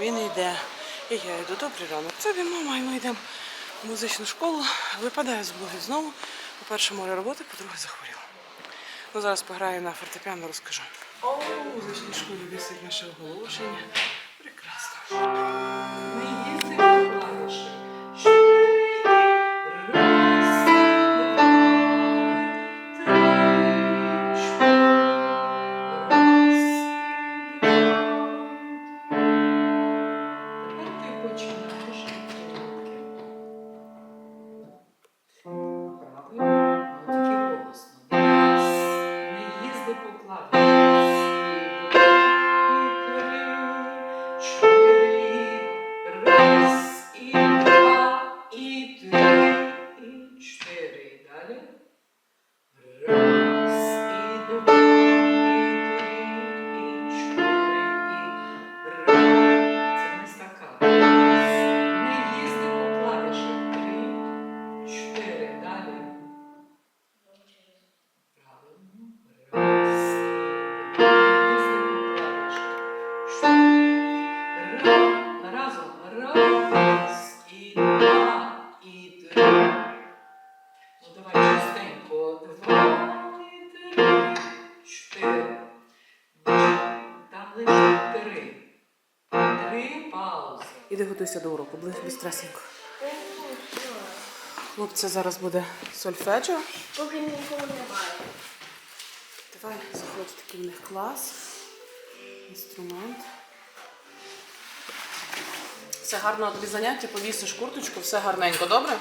він йде. І я йду. Добрий ранок. Це він мама, і ми йдемо в музичну школу. Випадаю з блоги знову. По-перше, море роботи, по-друге, захворіла. Ну, зараз пограю на фортепіано, розкажу. О, музичній школі висить наше оголошення. Прекрасно. Іди готуйся до уроку, бистресенько. Хлопця зараз буде сольфеджіо. Поки нікого немає. Давай заходь такий в них клас. Інструмент. Все гарно тобі заняття, повісиш курточку, все гарненько, добре?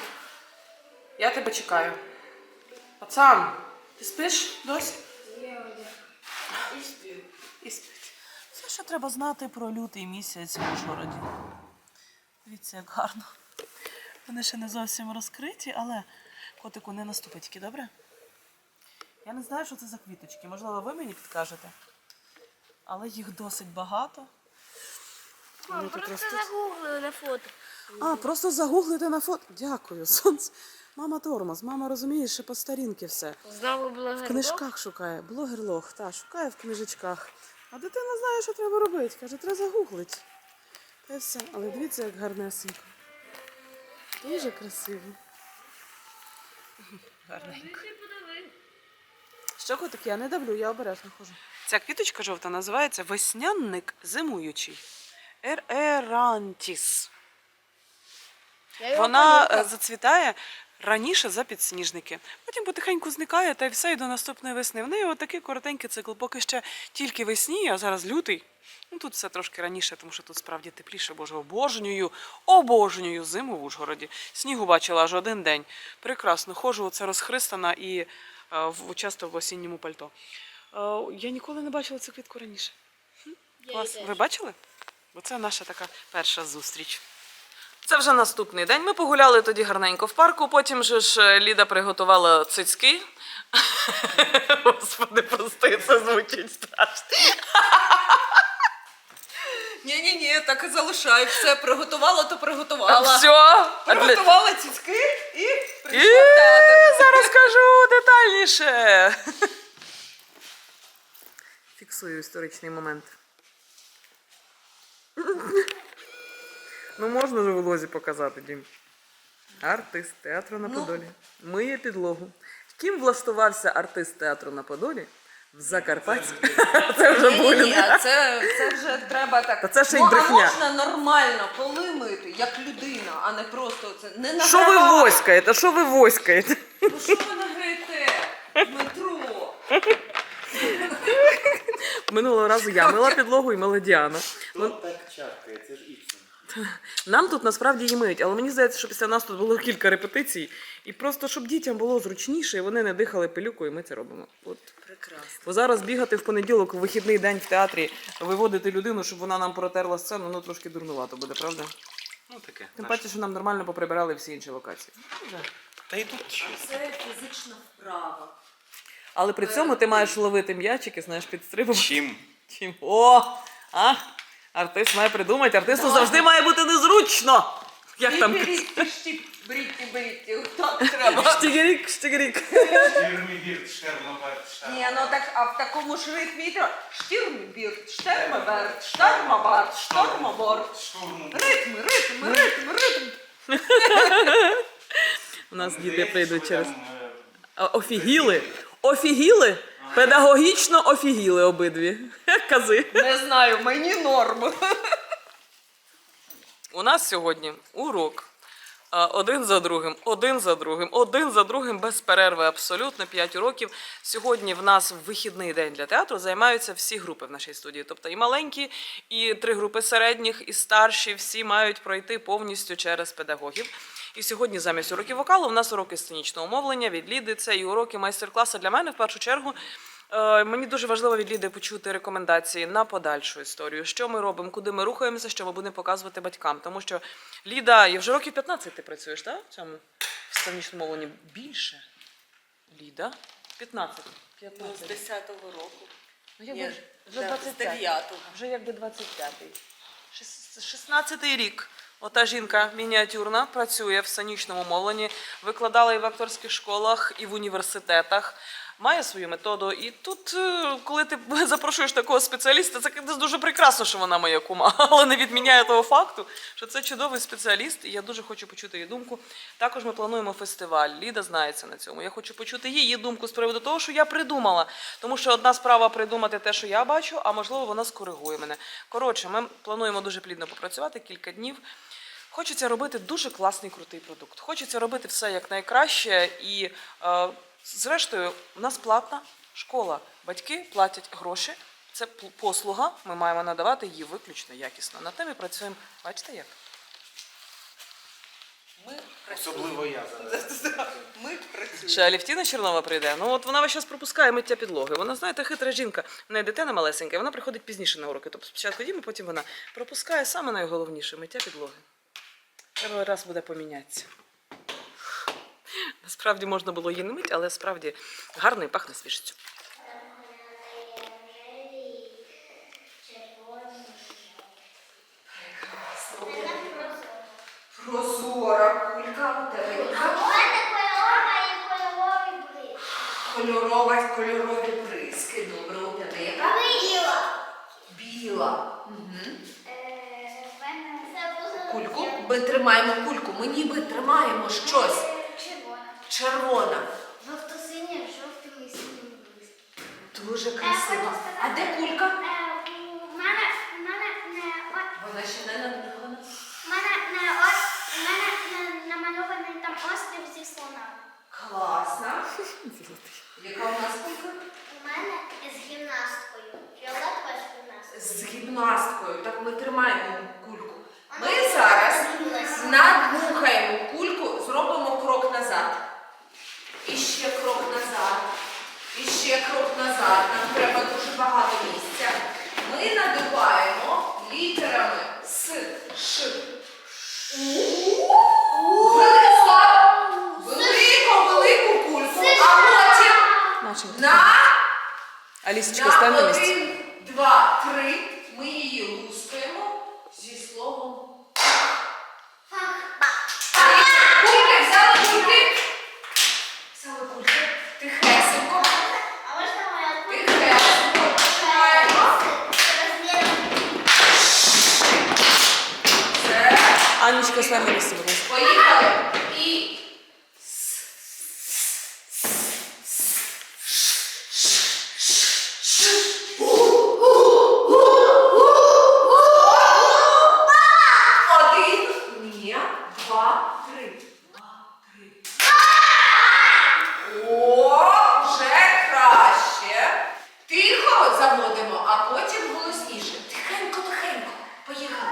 Я тебе чекаю. Пацан, ти спиш досі? І сплю. І спить. Все, що треба знати про лютий місяць в Ужгороді. Дивіться, як гарно. Вони ще не зовсім розкриті, але котику не наступить тільки, добре? Я не знаю, що це за квіточки. Можливо, ви мені підкажете. Але їх досить багато. Вони Мам, тут просто ростуть. загуглили на фото. А, просто загуглите на фото. Дякую, сонце. Мама тормоз, мама розуміє, ще по старінки все. Знову В книжках шукає, блогер лох, та, шукає в книжечках. А дитина знає, що треба робити. Каже, треба загуглити. Та все. Але дивіться, як гарнесенько. Дуже красиво. Гарненько. Що котик, я не давлю, я обережно хожу. Ця квіточка жовта називається веснянник зимуючий. Ерерантіс. Вона е, зацвітає раніше за підсніжники. Потім потихеньку зникає та й все і до наступної весни. В неї отакий коротенький цикл. Поки ще тільки весні, а зараз лютий. Ну тут все трошки раніше, тому що тут справді тепліше, боже, обожнюю, обожнюю зиму в Ужгороді. Снігу бачила аж один день. Прекрасно, ходжу, оце розхристана і е, в, часто в осінньому пальто. Е, я ніколи не бачила цю квітку раніше. Клас. Ви бачили? Бо це наша така перша зустріч. Це вже наступний день. Ми погуляли тоді гарненько в парку. Потім же ж е, Ліда приготувала цицьки. Господи, прости, це звучить страшно. Ні, ні, ні, так і залишай. Все приготувала, то приготувала. Все. Приготувала цицьки і прийшла в театр. зараз скажу детальніше. Фіксую історичний момент. Ну можна ж у влозі показати, Дім. Артист театру на Подолі. Миє підлогу. Ким влаштувався артист театру на Подолі? В Закарпатськ. Це вже Ні, ні, булінг. це, це вже треба так. Та це ще й ну, а брехня. можна нормально поли мити, як людина, а не просто це. Не на Що ви воськаєте? Що ви воськаєте? Ну що ви награєте? Дмитро. Минулого разу я мила підлогу і мила Діана. Хто так чавкає? Це ж. Нам тут насправді її миють, але мені здається, що після нас тут було кілька репетицій, і просто щоб дітям було зручніше, і вони не дихали пилюкою, ми це робимо. От. Прекрасно. Бо зараз бігати в понеділок, у вихідний день в театрі, виводити людину, щоб вона нам протерла сцену, ну трошки дурнувато буде, правда? Ну таке. Тим наше. паче, що нам нормально поприбирали всі інші локації. Та й тут щось. Це фізична вправа. Але при цьому ти маєш ловити м'ячики, знаєш, підстрибувати. Чим? Чим? О! А! Артист має придумати, артисту завжди має бути незручно. Як там? Так треба. Штигерік. Фірмі Штірмбірд, Штермаберт, Штермаберт. Ні, ну так, а в такому ж ритмі треба. Штірмбірд, Штермаберт, Штармабард, Штормаборд. Ритм, ритм, ритм, ритм. У нас там, е, А, Офігіли. Офігіли? Педагогічно офігіли обидві. Кази. Не знаю, мені норм. У нас сьогодні урок. Один за другим, один за другим, один за другим, без перерви абсолютно 5 уроків. Сьогодні в нас вихідний день для театру займаються всі групи в нашій студії. Тобто і маленькі, і три групи середніх, і старші, всі мають пройти повністю через педагогів. І сьогодні замість уроків вокалу в нас уроки сценічного мовлення від Ліди. Це і уроки майстер-класу для мене в першу чергу. Е, Мені дуже важливо від Ліди почути рекомендації на подальшу історію, що ми робимо, куди ми рухаємося, що ми будемо показувати батькам. Тому що Ліда, і вже років 15 ти працюєш, так? В цьому в сценічному мовленні більше. Ліда? 15. 15. 10-го року. Ну, якби Ні, вже да, 25. 9-го. Вже якби 25-й. Шес- 16-й рік. Ота жінка мініатюрна працює в сценічному мовленні, викладала і в акторських школах, і в університетах. Має свою методу. І тут, е, коли ти запрошуєш такого спеціаліста, це дуже прекрасно, що вона моя кума, але не відміняє того факту, що це чудовий спеціаліст, і я дуже хочу почути її думку. Також ми плануємо фестиваль. Ліда знається на цьому. Я хочу почути її думку з приводу того, що я придумала. Тому що одна справа придумати те, що я бачу, а можливо, вона скоригує мене. Коротше, ми плануємо дуже плідно попрацювати кілька днів. Хочеться робити дуже класний крутий продукт. Хочеться робити все як найкраще. І, е, зрештою, у нас платна школа. Батьки платять гроші. Це послуга. Ми маємо надавати її виключно якісно. Над тим і працюємо. Бачите як? Ми Особливо я зараз. Ми працюємо. Ще Алівтіна Чернова прийде. Ну от вона час пропускає миття підлоги. Вона, знаєте, хитра жінка. В неї дитина малесенька, вона приходить пізніше на уроки. Тобто спочатку Діма, потім вона пропускає саме найголовніше миття підлоги. Треба раз буде помінятися. Насправді можна було її не мити, але справді гарно і пахне свіжістю. Прозора кулька у тебе. Кольорова кольорові бризки. Добре, у тебе яка? Біла. Біла. Угу. Кульку. Ми тримаємо кульку. Ми ніби тримаємо щось. Е, Червона. Жовто-синя, жовтим і синім блиском. Дуже красиво. А де кулька? Е, у мене, у мене не от, Вона ще не надихана. у мене не от, у мене не намальований там острів зі слонами. Класна. Яка у нас кулька? У мене з гімнасткою. Фіолетова з гімнасткою. З гімнасткою. Так ми тримаємо кульку. Ми Вона зараз розбилась. надмухаємо кульку, зробимо крок назад. І ще крок назад. І ще крок назад. Нам треба дуже багато місця. Ми надуваємо літерами С, Ш, У. Велику, велику, велику кульку, а потім Начинка. на Алісочка, стань на місці. один, два, три ми її лускаємо зі словом. Кульки, взяли кульки. Взяли кульки. Тихесенько. А можна моя? Тихесенько. Розміром Все. Анечка, стань на місці, будь ласка. Поїхали. І один, ні, два, три. Два, три. О, вже краще. Тихо заводимо, а потім голосніше. Тихенько, тихенько. Поїхали.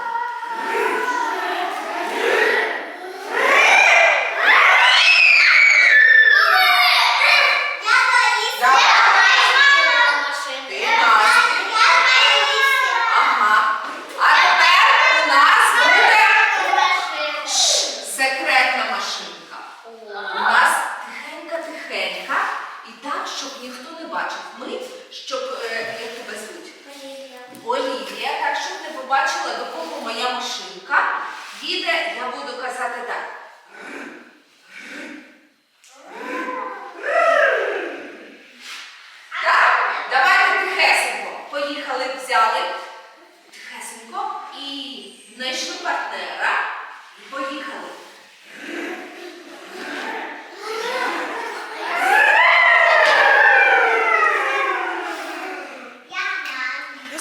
Ти Настя. Ага. А тепер у нас буде секретна машинка. У нас тихенька-тихенька і так, щоб ніхто не бачив. Ми, щоб, е, як тебе звуть? Олівія, так, щоб не побачила, до кого моя машинка їде, я буду казати так.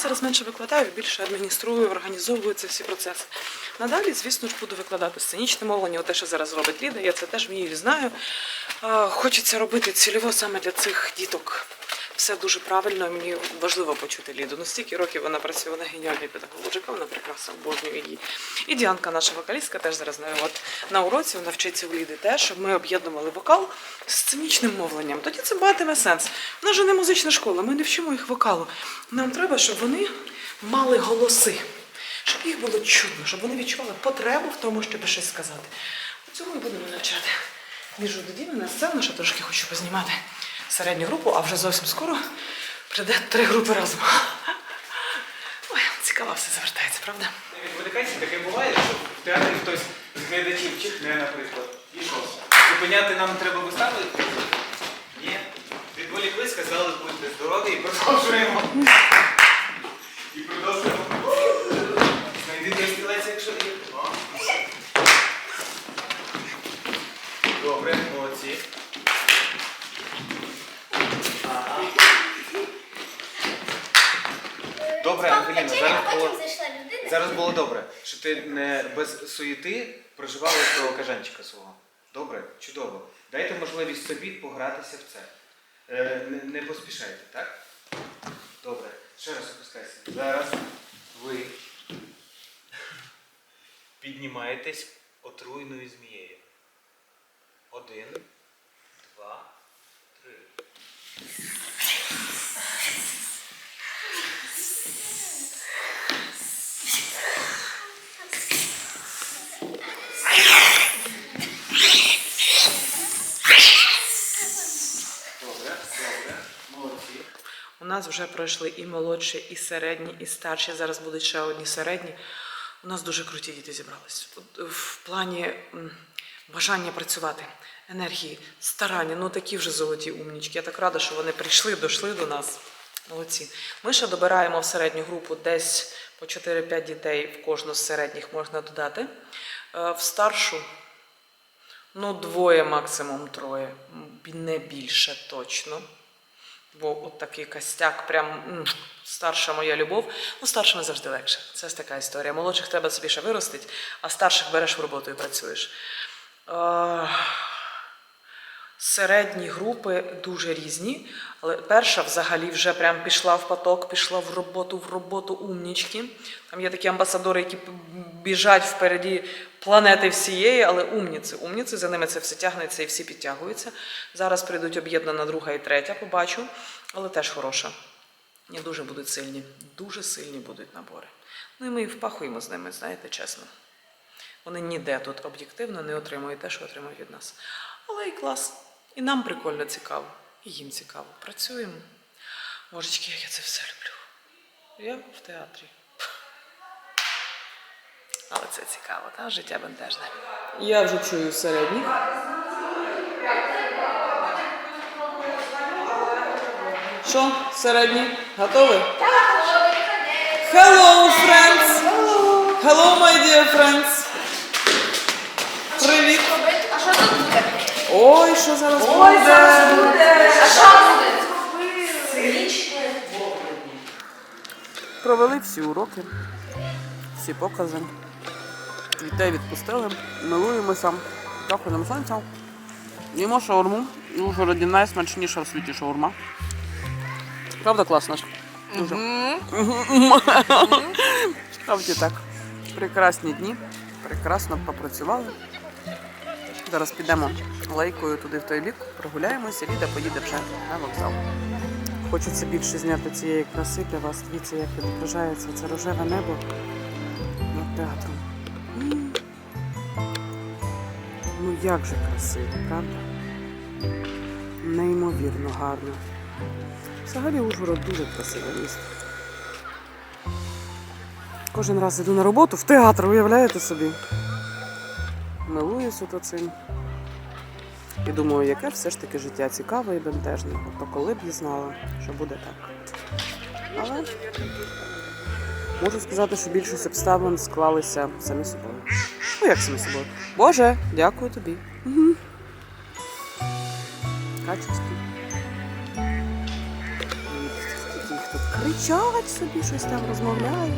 зараз менше викладаю, більше адмініструю, організовую ці всі процеси. Надалі, звісно ж, буду викладати сценічне мовлення, те, що зараз робить Ліда, я це теж вмію і знаю. Хочеться робити цільово саме для цих діток. Все дуже правильно, мені важливо почути Ліду. Ну, стільки років вона працює, вона геніальний педагог, вона прекрасно обожнює її. І Діанка, наша вокалістка, теж зараз на, от, на уроці вона вчиться у Ліди теж, щоб ми об'єднували вокал з сценічним мовленням. Тоді це матиме сенс. У нас не музична школа, ми не вчимо їх вокалу. Нам треба, щоб вони мали голоси, щоб їх було чутно, щоб вони відчували потребу в тому, щоб щось сказати. Цьому і будемо навчати. Біжу до Діми на сцену, ще трошки хочу познімати середню групу, а вже зовсім скоро прийде три групи разом. Ой, цікаво все завертається, правда? Не відволікайся, таке буває, що в театрі хтось з глядачів чихне, наприклад. І? Зупиняти нам треба вистави? Ні. Відволікли, сказали, будьте здорові і продовжуємо. І продовжуємо. Знайди той стілець, якщо є. Добре, молодці. Добре, що ти не без суєти проживала свого кажанчика свого. Добре, чудово. Дайте можливість собі погратися в це. Е, не, не поспішайте, так? Добре. Ще раз опускайся. Зараз ви піднімаєтесь отруйною змією. Один, два, три. Добре, добре. Молодці. У нас вже пройшли і молодші, і середні, і старші. Зараз будуть ще одні середні. У нас дуже круті діти зібрались. Е, В плані бажання працювати, енергії, старання. Ну такі вже золоті умнічки. Я так рада, що вони прийшли, дійшли до нас. Молодці. Ми ще добираємо в середню групу десь по 4-5 дітей в кожну з середніх можна додати. Е, В старшу ну, двоє, максимум троє. Не більше точно. Бо от такий костяк, прям старша моя любов. Ну, старшими завжди легше. Це ж така історія. Молодших треба собі ще виростити, а старших береш в роботу і працюєш. Середні групи дуже різні, але перша взагалі вже прям пішла в поток, пішла в роботу, в роботу умнічки. Там є такі амбасадори, які біжать впереді планети всієї, але умніці. Умніці, за ними це все тягнеться і всі підтягуються. Зараз прийдуть об'єднана друга і третя, побачу, але теж хороша. І дуже будуть сильні, дуже сильні будуть набори. Ну і ми впахуємо з ними, знаєте, чесно. Вони ніде тут об'єктивно не отримують те, що отримують від нас. Але і клас. І нам прикольно цікаво, і їм цікаво. Працюємо. Божечки, як я це все люблю. Я в театрі. Але це цікаво, та життя бентежне. Я вже чую середніх. Що, середні? Готові? Hello, friends! Hello, my dear friends! Привіт! Ой, що зараз буде? А що буде? Мовлення. Провели всі уроки, всі покази. Дітей відпустили, милуємося, заходом сонця. Їмо шаурму. І в Ужгороді найсмачніша в світі шаурма. Правда класна ж? Дуже. Справді так. Прекрасні дні. Прекрасно попрацювали. Зараз підемо лейкою туди в той бік, прогуляємося, Ліда поїде вже на вокзал. Хочеться більше зняти цієї краси для вас. Дивіться, як відображається це рожеве небо над театром. Ну як же красиво, правда? Неймовірно гарно. Взагалі Ужгород дуже красиве місто. Кожен раз іду на роботу в театр, уявляєте собі? Милуюся то цим. І думаю, яке все ж таки життя цікаве і бентежне. То коли б я знала, що буде так. Але можу сказати, що більшість обставин склалися самі собою. Ну, як самі собою? Боже, дякую тобі. Угу. Тут кричать собі, щось там розмовляють.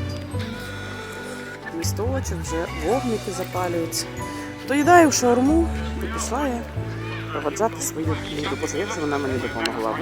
Місточок вже вогники запалюються. Доїдаю шаурму і пішла я проводжати свою книгу, Боже, як же вона мені допомогла.